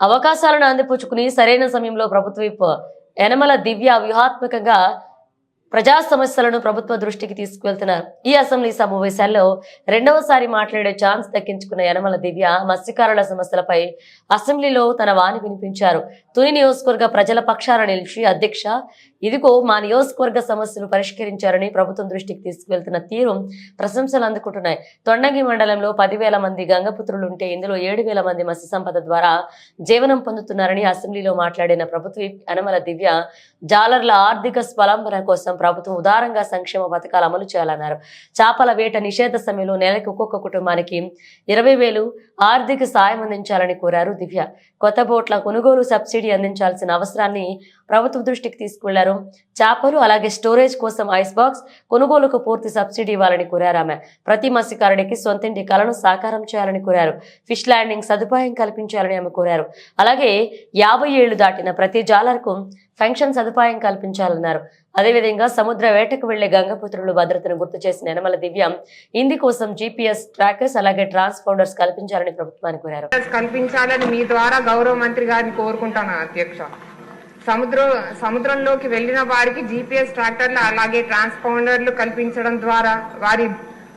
అవకాశాలను అందిపుచ్చుకుని సరైన సమయంలో ప్రభుత్వ ఎనమల యనమల దివ్య వ్యూహాత్మకంగా ప్రజా సమస్యలను ప్రభుత్వ దృష్టికి తీసుకువెళ్తున్నారు. ఈ అసెంబ్లీ సమావేశాల్లో రెండవసారి మాట్లాడే ఛాన్స్ దక్కించుకున్న యనమల దివ్య మత్స్యకారుల సమస్యలపై అసెంబ్లీలో తన వాణి వినిపించారు. తుని నియోజకవర్గ ప్రజల పక్షాన నిలిచి అధ్యక్ష ఇదిగో మా నియోజకవర్గ సమస్యలు పరిష్కరించారని ప్రభుత్వం దృష్టికి తీసుకువెళ్తున్న తీరు ప్రశంసలు అందుకుంటున్నాయి. తొండంగి మండలంలో పదివేల మంది గంగపుత్రులు ఉంటే ఇందులో ఏడు వేల మంది మత్స్య సంపద ద్వారా జీవనం పొందుతున్నారని అసెంబ్లీలో మాట్లాడిన ప్రభుత్వ యనమల దివ్య జాలర్ల ఆర్థిక స్వలంబన కోసం ప్రభుత్వం ఉదారంగా సంక్షేమ పథకాలు అమలు చేయాలన్నారు. చేపల వేట నిషేధ సమయంలో నెలకు ఒక్కొక్క కుటుంబానికి ఇరవై వేలు ఆర్థిక సాయం అందించాలని కోరారు దివ్య. కొత్త బోట్ల కొనుగోలు సబ్సిడీ అందించాల్సిన అవసరాన్ని ప్రభుత్వం దృష్టికి తీసుకువెళ్ళారు. చేపలు అలాగే స్టోరేజ్ కోసం ఐస్ బాక్స్ కొనుగోలుకు పూర్తి సబ్సిడీ ఇవ్వాలని కోరారు ఆమె. ప్రతి మత్స్యకారుడికి సొంతింటి కలను సాకారం చేయాలని కోరారు. ఫిష్ ల్యాండింగ్ సదుపాయం కల్పించాలని ఆమె కోరారు. అలాగే యాభై ఏళ్ళు దాటిన ప్రతి జాలర్కు పెన్షన్ సదుపాయం కల్పించాలన్నారు. అదేవిధంగా సముద్ర వేటకు వెళ్ళే గంగపుత్రులు భద్రతను గుర్తు చేసిన యనమల దివ్య ఇందుకోసం జీపీఎస్ ట్రాకర్స్ అలాగే ట్రాన్స్పౌండర్స్ కల్పించాలని ప్రభుత్వాన్ని కోరారు. కల్పించాలని మీ ద్వారా గౌరవ మంత్రి గారిని కోరుకుంటాను అధ్యక్ష. సముద్రం సముద్రంలోకి వెళ్ళిన వారికి జీపీఎస్ ట్రాక్టర్లు అలాగే ట్రాన్స్పౌండర్లు కల్పించడం ద్వారా వారి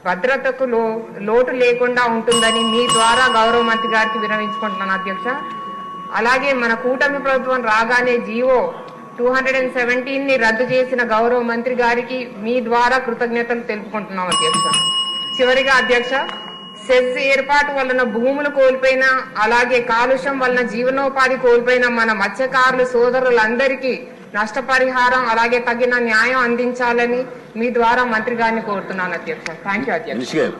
భద్రతకు లో లోటు లేకుండా ఉంటుందని మీ ద్వారా గౌరవ మంత్రి గారికి విరమించుకుంటున్నాను అధ్యక్ష. అలాగే మన కూటమి ప్రభుత్వం రాగానే జీవో టూ హండ్రెడ్ అండ్ సెవెంటీన్ని రద్దు చేసిన గౌరవ మంత్రి గారికి మీ ద్వారా కృతజ్ఞతలు తెలుపుకుంటున్నాం అధ్యక్ష. చివరిగా అధ్యక్ష సెస్ ఏర్పాటు వలన భూములు కోల్పోయిన అలాగే కాలుష్యం వలన జీవనోపాధి కోల్పోయిన మన మత్స్యకారులు సోదరులందరికీ నష్టపరిహారం అలాగే తగిన న్యాయం అందించాలని మీ ద్వారా మంత్రి గారిని కోరుతున్నాను అధ్యక్ష. థ్యాంక్ యూ అధ్యక్ష.